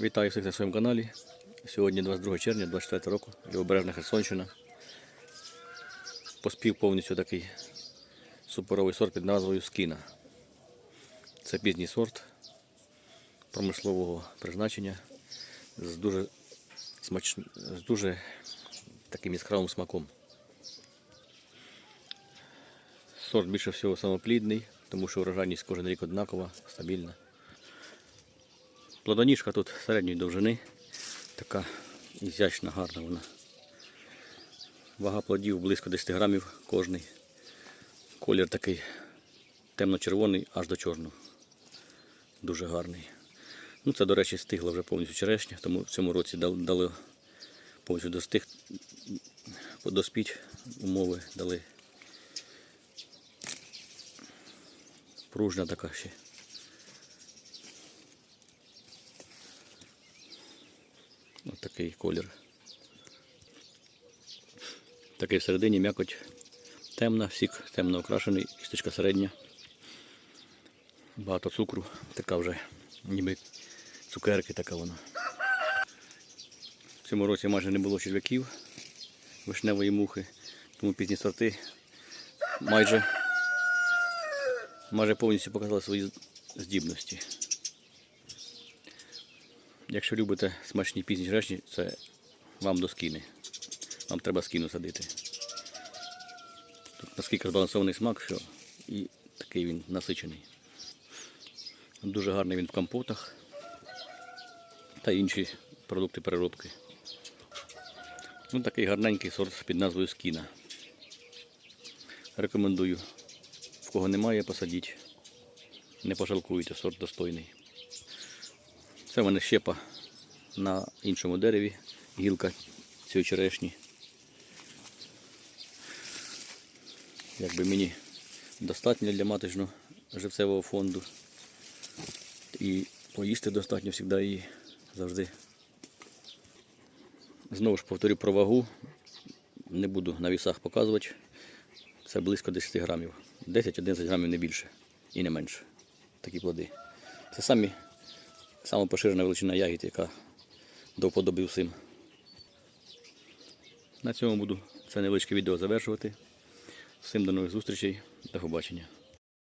Вітаю всіх на своєму каналі. Сьогодні 22 червня 24 року, Лівобережна Херсонщина. Поспів повністю такий суперовий сорт під назвою Скіна. Це пізній сорт промислового призначення з дуже, смач... з дуже таким яскравим смаком. Сорт більше всього самоплідний, тому що врожайність кожен рік однакова, стабільна. Плодоніжка тут середньої довжини, така ізящна, гарна вона. Вага плодів близько 10 грамів кожний. Колір такий темно-червоний аж до чорного. Дуже гарний. Ну, це, до речі, стигла вже повністю черешня, тому в цьому році дали повністю достиг, доспіть умови дали. Пружня така ще. Ось такий колір. Такий всередині м'якоть темна, сік темно окрашений, кісточка середня. Багато цукру, така вже ніби цукерки така вона. В цьому році майже не було черв'яків, вишневої мухи, тому пізні сорти майже, майже повністю показали свої здібності. Якщо любите смачні пізні черешні, це вам до скіни. Вам треба скіну садити. Тут наскільки збалансований смак, що і такий він насичений. Дуже гарний він в компотах та інші продукти переробки. Ну, такий гарненький сорт під назвою скіна. Рекомендую. В кого немає, посадіть. Не пожалкуйте, сорт достойний. Це в мене щепа на іншому дереві, гілка цієї черешні. Якби мені достатньо для маточного живцевого фонду. І поїсти достатньо завжди її завжди. Знову ж повторю про вагу. Не буду на вісах показувати. Це близько 10 грамів. 10-11 грамів не більше і не менше. Такі плоди. Це самі Саме поширена величина ягід, яка до вподоби всім. На цьому буду це невеличке відео завершувати. Всім до нових зустрічей. До побачення.